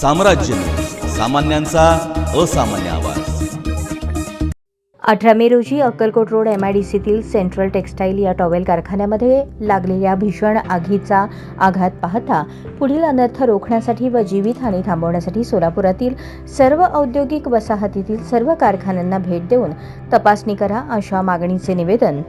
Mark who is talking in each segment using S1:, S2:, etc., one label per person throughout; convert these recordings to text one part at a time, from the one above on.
S1: साम्राज्य सामान्यांचा असामान्य आवाज.
S2: अठरा मे रोजी Akkalkot road M I D सीतील central textile या टॉवेल कारखान्यामध्ये लागलेल्या भीषण आगीचा आघात पाहता पुढील अनर्थ रोखण्यासाठी व जीवितहानी थांबवण्यासाठी सोलापुरातील सर्व औद्योगिक वसाहतीतील सर्व कारखान्यांना भेट देऊन तपासणी करा अशा मागणीचे निवेदन.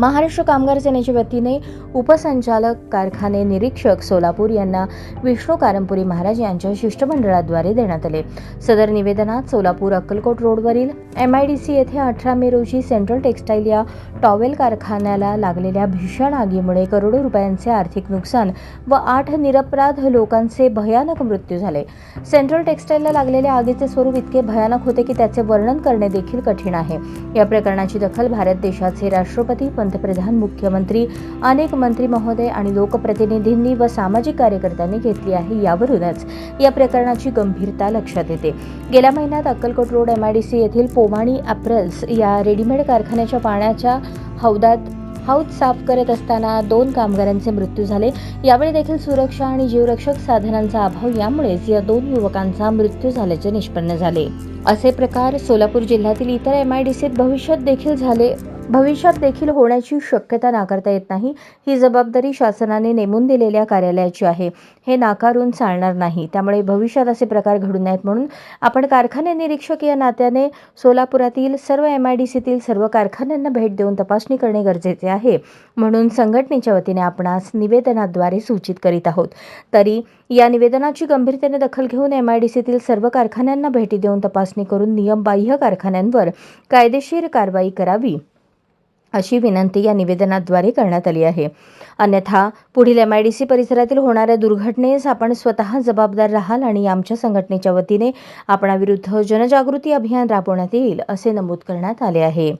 S2: महाराष्ट्र कामगार सेनेच्या वतीने उपसंचालक कारखाने निरीक्षक सोलापूर यांना विष्णू कारंपुरी महाराज यांच्या शिष्टमंडळाद्वारे देण्यात आले. सदर निवेदनात सोलापूर अक्कलकोट रोडवरील एम आय डी सी येथे अठरा मे रोजी सेंट्रल टेक्स्टाईल या टॉवेल कारखान्याला लागलेल्या भीषण आगीमुळे करोडो रुपयांचे आर्थिक नुकसान व आठ निरपराध लोकांचे भयानक मृत्यू झाले. सेंट्रल टेक्स्टाईलला लागलेल्या आगीचे स्वरूप इतके भयानक होते की त्याचे वर्णन करणे देखील कठीण आहे. या प्रकरणाची दखल भारत देशाचे राष्ट्रपती पंतप्रधान मुख्यमंत्री अनेक मंत्री महोदय आणि लोकप्रतिनिधींनी व सामाजिक कार्यकर्त्यांनी घेतली आहे यावरूनच या प्रकरणाची गंभीरता लक्षात येते. गेल्या महिन्यात अक्कलकोट रोड एमआयडीसी येथील पोमाणी ॲप्रल्स या रेडीमेड कारखान्याच्या पाण्याच्या हौदात हौद साफ करत असताना दोन कामगारांचे मृत्यू झाले. यावेळी देखील सुरक्षा आणि जीवरक्षक साधनांचा अभाव यामुळेच या दोन युवकांचा मृत्यू झाल्याचे निष्पन्न झाले. असे प्रकार सोलापूर जिल्ह्यातील इतर एम आय डी सीत भविष्यात देखील झाले भविष्यात देखील होण्याची शक्यता नाकारता येत नाही. ही जबाबदारी शासनाने नेमून दिलेल्या कार्यालयाची आहे. हे नाकारून चालणार नाही. त्यामुळे भविष्यात असे प्रकार घडू नयेत म्हणून आपण कारखाने निरीक्षक या नात्याने सोलापुरातील सर्व एम आय डी सीतील सर्व कारखान्यांना भेट देऊन तपासणी करणे गरजेचे आहे. म्हणून संघटनेच्या वतीने आपणास निवेदनाद्वारे सूचित करीत आहोत. तरी या निवेदनाची गंभीरतेने दखल घेऊन एम आय डी सीतील सर्व कारखान्यांना भेटी देऊन तपासणी करून नियमबाह्य कारखान्यांवर कायदेशीर कारवाई करावी. अशी विनंती या निवेदनाद्वारे करण्यात आली आहे. अन्यथा पुढील एम आय डी सी परिसरातील होणाऱ्या दुर्घटनेस आपण स्वतः जबाबदार राहाल आणि आमच्या संघटनेच्या वतीने आपणाविरुद्ध जनजागृती अभियान राबवण्यात येईल असे नमूद करण्यात आले आहे.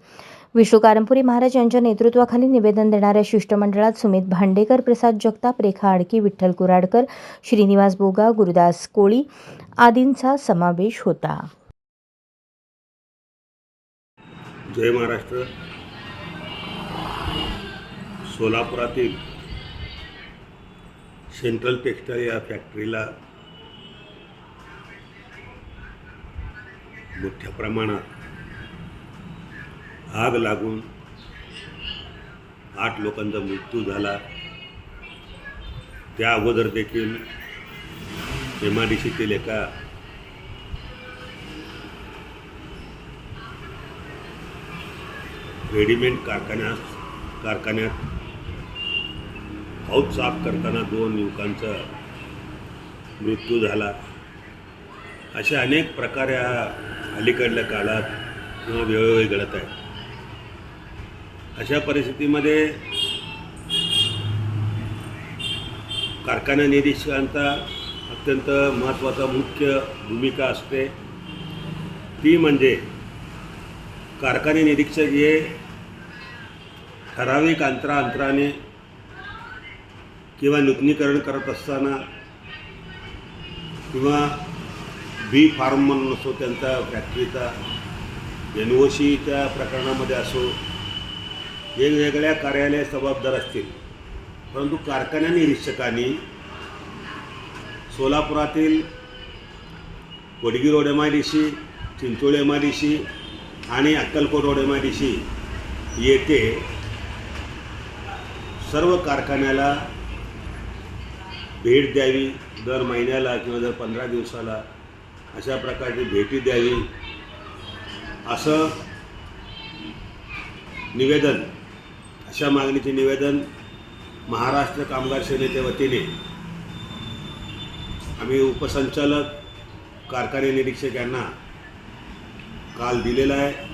S2: विष्णू कारंपुरी महाराज यांच्या नेतृत्वाखाली निवेदन देणाऱ्या शिष्टमंडळात सुमित भांडेकर प्रसाद जगताप रेखा आडकी विठ्ठल कुराडकर श्रीनिवास बोगा गुरुदास कोळी आदींचा समावेश होता.
S3: जय महाराष्ट्र. सोलापुरातील सेंट्रल टेक्स्टाईल या फॅक्टरीला मोठ्या प्रमाणात आग लागून आठ लोकांचा मृत्यू झाला. त्या अगोदर देखील एम आय डी सीतील एका रेडीमेड कारखान्यास कारखान्यात हौद साफ करताना दोन युवकांचा मृत्यू झाला. असे अनेक प्रकार या अलीकडल्या काळात किंवा वेळोवेळी घडत आहेत अशा परिस्थितीमध्ये कारखाना निरीक्षकांचा अत्यंत महत्त्वाचा मुख्य भूमिका असते. ती म्हणजे कारखाने निरीक्षक हे ठराविक अंतराअंतराने किंवा नूतनीकरण करत असताना किंवा बी फार्म म्हणून असो त्यांचा फॅक्टरीचा एन ओ सीच्या प्रकरणामध्ये असो वेगवेगळ्या कार्यालय जबाबदार असतील. परंतु कारखाना निरीक्षकांनी सोलापुरातील Wadgi road M I D C Chincholi M I D C आणि Akkalkot road M I D C येथे सर्व कारखान्याला भेट द्यावी दर महिन्याला किंवा दर पंधरा दिवसाला अशा प्रकारची भेटी द्यावी. असं निवेदन अशा मागणीचे निवेदन महाराष्ट्र कामगार सेनेच्या वतीने आम्ही उपसंचालक कारखाने निरीक्षक यांना काल दिलेला आहे.